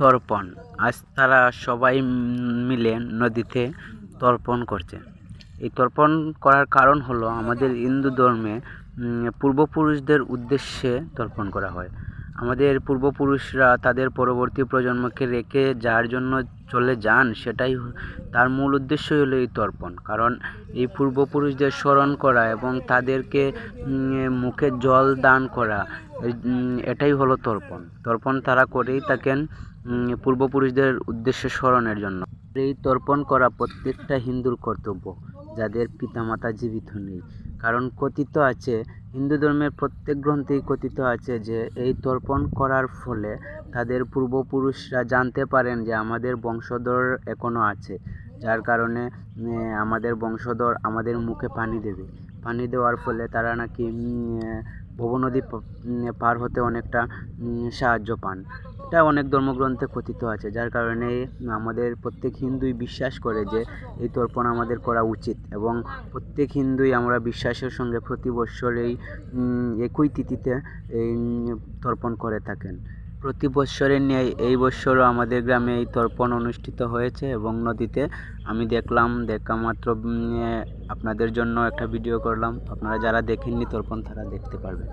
তর্পণ। আজ তারা সবাই মিলে নদীতে তর্পণ করছে। এই তর্পণ করার কারণ হলো আমাদের হিন্দু ধর্মে পূর্বপুরুষদের উদ্দেশ্যে তর্পণ করা হয়। আমাদের পূর্বপুরুষরা তাদের পরবর্তী প্রজন্মকে রেখে যার জন্য চলে যান, সেটাই তার মূল উদ্দেশ্যই হলো এই তর্পণ। কারণ এই পূর্বপুরুষদের স্মরণ করা এবং তাদেরকে মুখে জল দান করা এটাই হলো তর্পণ। তর্পণ তারা করেই থাকেন পূর্বপুরুষদের উদ্দেশ্যে স্মরণের জন্য। এই তর্পণ করা প্রত্যেকটা হিন্দুর কর্তব্য। যাদের পিতামাতা জীবিত নেই। কারণ কথিত আছে, হিন্দু ধর্মের প্রত্যেক গ্রন্থেই কথিত আছে যে, এই তর্পণ করার ফলে তাদের পূর্বপুরুষরা জানতে পারেন যে, আমাদের বংশধর এখনও আছে। যার কারণে আমাদের বংশধর আমাদের মুখে পানি দেবে। পানি দেওয়ার ফলে তারা নাকি ভবনদী পার হতে অনেকটা সাহায্য পান। এটা অনেক ধর্মগ্রন্থে কথিত আছে, যার কারণে আমাদের প্রত্যেক হিন্দুই বিশ্বাস করে যে এই তর্পণ আমাদের করা উচিত এবং প্রত্যেক হিন্দুই আমরা বিশ্বাসের সঙ্গে প্রতি বৎসর এই একই তিথিতে এই তর্পণ করে থাকেন। প্রতি বৎসরের ন্যায় এই বৎসরও আমাদের গ্রামে এই তর্পণ অনুষ্ঠিত হয়েছে এবং নদীতে আমি দেখলাম, দেখা মাত্র আপনাদের জন্য একটা ভিডিও করলাম। আপনারা যারা দেখেননি তর্পণ তারা দেখতে পারবেন।